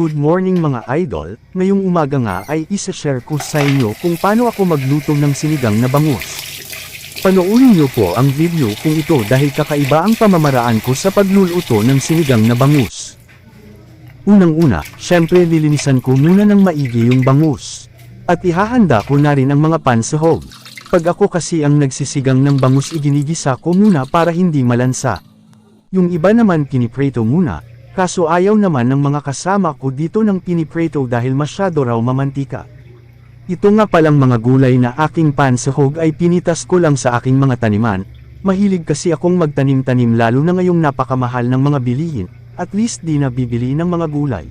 Good morning mga idol, ngayong umaga nga ay isa-share ko sa inyo kung paano ako magluto ng sinigang na bangus. Panoorin niyo po ang video kung ito dahil kakaiba ang pamamaraan ko sa pagluluto ng sinigang na bangus. Unang-una, syempre lilinisan ko muna ng maigi yung bangus. At ihahanda ko na rin ang mga pansahog. Pag ako kasi ang nagsisigang ng bangus iginigisa ko muna para hindi malansa. Yung iba naman pinipreto muna, kaso ayaw naman ng mga kasama ko dito ng pinipreto dahil masyado raw mamantika. Ito nga palang mga gulay na aking pansahog ay pinitas ko lang sa aking mga taniman. Mahilig kasi akong magtanim-tanim lalo na ngayong napakamahal ng mga bilihin, at least di na bibili ng mga gulay.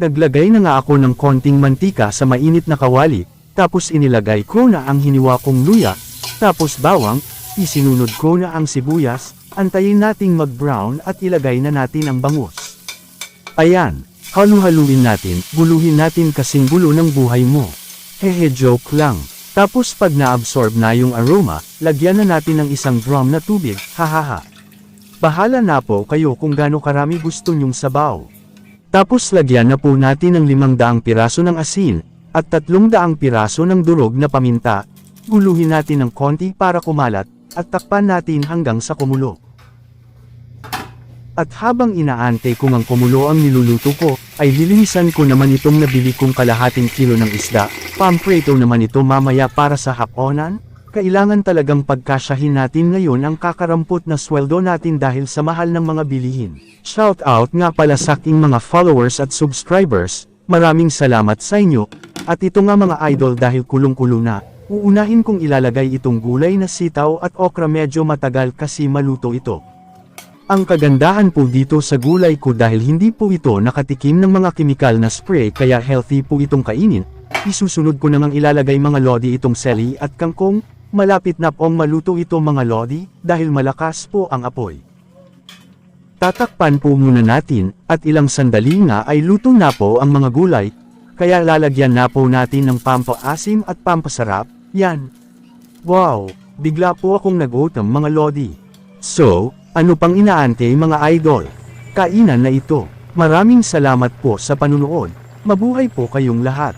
Naglagay na nga ako ng konting mantika sa mainit na kawali, tapos inilagay ko na ang hiniwa kong luya, tapos bawang, isinunod ko na ang sibuyas, antayin nating mag-brown at ilagay na natin ang bangus. Ayan, halu-haluin natin, guluhin natin kasing gulo ng buhay mo. Hehe joke lang. Tapos pag na-absorb na yung aroma, lagyan na natin ng isang drum na tubig, hahaha. Bahala na po kayo kung gaano karami gusto nyong sabaw. Tapos lagyan na po natin ng limang daang piraso ng asin, at tatlong daang piraso ng durog na paminta, guluhin natin ng konti para kumalat, at takpan natin hanggang sa kumulo. At habang inaantay kong ang kumulo ang niluluto ko, ay lilinisan ko naman itong nabili kong kalahating kilo ng isda, pampreto naman ito mamaya para sa haponan, kailangan talagang pagkasyahin natin ngayon ang kakarampot na sweldo natin dahil sa mahal ng mga bilihin. Shout out nga pala sa aking mga followers at subscribers, maraming salamat sa inyo, at ito nga mga idol dahil kulong-kulo na, uunahin kong ilalagay itong gulay na sitaw at okra medyo matagal kasi maluto ito. Ang kagandahan po dito sa gulay ko dahil hindi po ito nakatikim ng mga kimikal na spray kaya healthy po itong kainin, isusunod ko namang ilalagay mga lodi itong seli at kangkong, malapit na pong maluto ito mga lodi, dahil malakas po ang apoy. Tatakpan po muna natin, at ilang sandali nga ay luto na po ang mga gulay, kaya lalagyan na po natin ng pampaasim at pampasarap, yan. Wow, bigla po akong nagutom mga lodi. So, ano pang inaante mga idol? Kainan na ito. Maraming salamat po sa panunood. Mabuhay po kayong lahat.